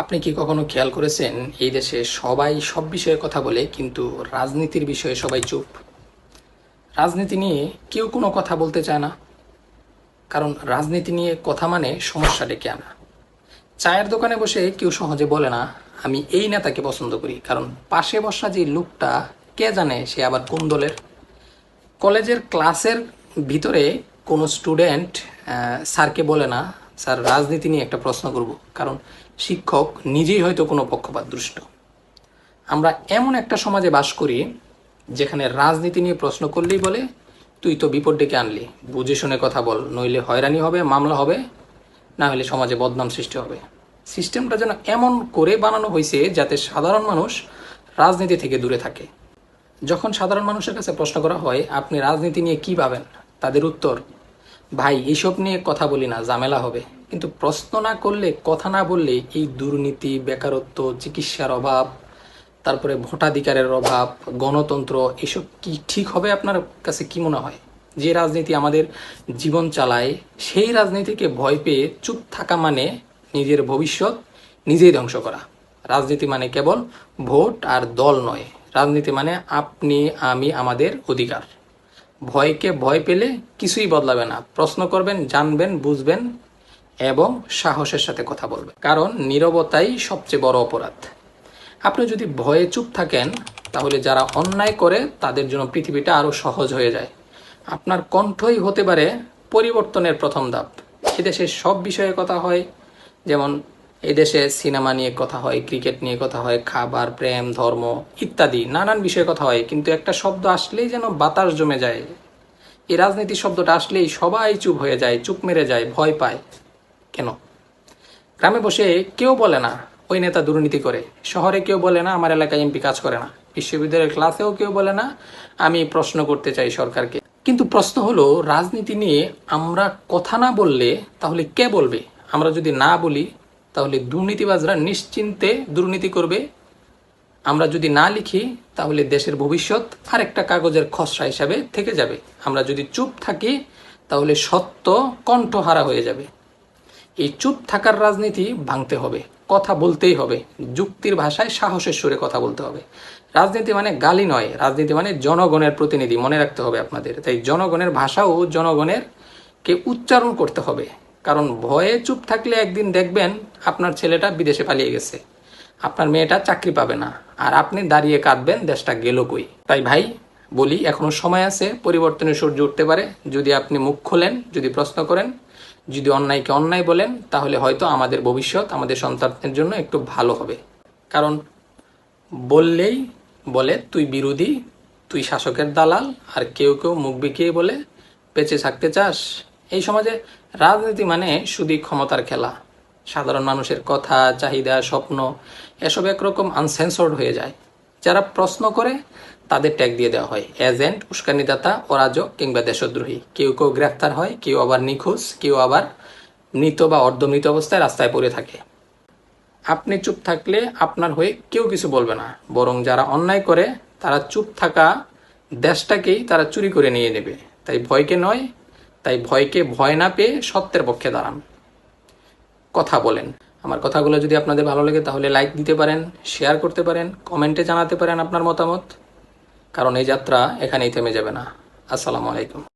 আপনি কি কখনো খেয়াল করেছেন এই দেশে সবাই সব বিষয়ে কথা বলে, কিন্তু রাজনীতির বিষয়ে সবাই চুপ? রাজনীতি নিয়ে কেউ কোনো কথা বলতে চায় না। কারণ রাজনীতি নিয়ে কথা মানে সমস্যা ডেকে আনা। চায়ের দোকানে বসে কেউ সহজে বলে না, আমি এই নেতাকে পছন্দ করি। কারণ পাশে বসা যে লোকটা, কে জানে সে আবার কোন দলের? কলেজের ক্লাসের ভিতরে কোনো স্টুডেন্ট স্যারকে বলে না স্যার, রাজনীতি নিয়ে একটা প্রশ্ন করব, কারণ শিক্ষক নিজেই হয়তো কোনো পক্ষপাত দুষ্ট। আমরা এমন একটা সমাজে বাস করি যেখানে রাজনীতি নিয়ে প্রশ্ন করলেই বলে, তুই তো বিপদ ডেকে আনলি, বুঝে শুনে কথা বল, নইলে হয়রানি হবে, মামলা হবে, না হলে সমাজে বদনাম সৃষ্টি হবে। সিস্টেমটা যেন এমন করে বানানো হয়েছে যাতে সাধারণ মানুষ রাজনীতি থেকে দূরে থাকে। যখন সাধারণ মানুষের কাছে প্রশ্ন করা হয়, আপনি রাজনীতি নিয়ে কি ভাবেন? তাদের উত্তর ভাই এইসব নিয়ে কথা বলি না, ঝামেলা হবে। কিন্তু প্রশ্ন না করলে, কথা না বললে এই দুর্নীতি, বেকারত্ব, চিকিৎসার অভাব, তারপরে ভোটাধিকারের অভাব, গণতন্ত্র, এসব কি ঠিক হবে আপনার কাছে কি মনে হয়? যে রাজনীতি আমাদের জীবন চালায়, সেই রাজনীতিকে ভয় পেয়ে চুপ থাকা মানে নিজের ভবিষ্যৎ নিজেই ধ্বংস করা। রাজনীতি মানে কেবল ভোট আর দল নয়। রাজনীতি মানে আপনি, আমি, আমাদের অধিকার। ভয়কে ভয় পেলে কিছুই বদলাবে না। প্রশ্ন করবেন, জানবেন, বুঝবেন এবং সাহসের সাথে কথা বলবেন। কারণ নীরবতাই সবচেয়ে বড় অপরাধ। আপনি যদি ভয়ে চুপ থাকেন, তাহলে যারা অন্যায় করে, তাদের জন্য পৃথিবীটা আরও সহজ হয়ে যায়। আপনার কণ্ঠই হতে পারে পরিবর্তনের প্রথম ধাপ। এদেশে সব বিষয়ে কথা হয়, যেমন এদেশে সিনেমা নিয়ে কথা হয়, ক্রিকেট নিয়ে কথা হয়, খাবার, প্রেম, ধর্ম ইত্যাদি, নানান বিষয়ে কথা হয়। কিন্তু একটা শব্দ আসলেই যেন বাতাস জমে যায়। এই রাজনীতি শব্দটা আসলেই সবাই চুপ হয়ে যায়, চুপ মেরে যায়, ভয় পায়। কেন? গ্রামে বসে কেউ বলে না, ওই নেতা দুর্নীতি করে। শহরে কেউ বলে না, আমার এলাকায় এমপি কাজ করে না। বিশ্ববিদ্যালয়ের ক্লাসেও কেউ বলে না, আমি প্রশ্ন করতে চাই সরকারকে। কিন্তু প্রশ্ন হলো, রাজনীতি নিয়ে আমরা কথা না বললে তাহলে কে বলবে? আমরা যদি না বলি তাহলে দুর্নীতিবাজরা নিশ্চিন্তে দুর্নীতি করবে। আমরা যদি না লিখি, তাহলে দেশের ভবিষ্যৎ আরেকটা কাগজের খসড়া হিসাবে থেকে যাবে। আমরা যদি চুপ থাকি, তাহলে সত্য কণ্ঠহারা হয়ে যাবে। এই চুপ থাকার রাজনীতি ভাঙতে হবে, কথা বলতেই হবে, যুক্তির ভাষায় সাহসের সুরে কথা বলতে হবে। রাজনীতি মানে গালি নয়, রাজনীতি মানে জনগণের প্রতিনিধি, মনে রাখতে হবে আপনাদের। তাই জনগণের ভাষাও জনগণের কে উচ্চারণ করতে হবে। কারণ ভয়ে চুপ থাকলে একদিন দেখবেন আপনার ছেলেটা বিদেশে পালিয়ে গেছে। আপনার মেয়েটা চাকরি পাবে না। আর আপনি দাঁড়িয়ে কাঁদবেন, দেশটা গেল কই? তাই ভাই, বলি, এখনও সময় আছে, পরিবর্তনের সূর্য উঠতে পারে। যদি আপনি মুখ খোলেন, যদি প্রশ্ন করেন, যদি অন্যায়কে অন্যায় বলেন, তাহলে হয়তো আমাদের ভবিষ্যৎ, আমাদের সন্তানদের জন্য একটু ভালো হবে। কারণ বললেই বলে, তুই বিরোধী, তুই শাসকের দালাল, আর কেউ কেউ মুখ বিকিয়ে বলে, বেঁচে থাকতে চাস এই সমাজে রাজনীতি মানে শুধুই ক্ষমতার খেলা। সাধারণ মানুষের কথা, চাহিদা, স্বপ্ন, এসব একরকম আনসেন্সর্ড হয়ে যায়। যারা প্রশ্ন করে, তাদের ট্যাগ দিয়ে দেওয়া হয় এজেন্ট উস্কানিদাতা, অরাজক কিংবা দেশদ্রোহী। কেউ কেউ গ্রেফতার হয়, কেউ আবার নিখোঁজ, কেউ আবার মৃত বা অর্ধমৃত অবস্থায় রাস্তায় পড়ে থাকে। আপনি চুপ থাকলে আপনার হয়ে কেউ কিছু বলবে না। বরং যারা অন্যায় করে, তারা চুপ থাকা দেশটাকেই তারা চুরি করে নিয়ে নেবে। তাই ভয়কে নয় তাই ভয়কে ভয় না পেয়ে সত্যের পক্ষে দাঁড়ান। কথা বলেন। আমার কথাগুলো যদি আপনাদের ভালো লাগে তাহলে লাইক দিতে পারেন, শেয়ার করতে পারেন, কমেন্টে জানাতে পারেন আপনার মতামত। কারণ এই যাত্রা এখানেই থেমে যাবে না। আসসালামু আলাইকুম।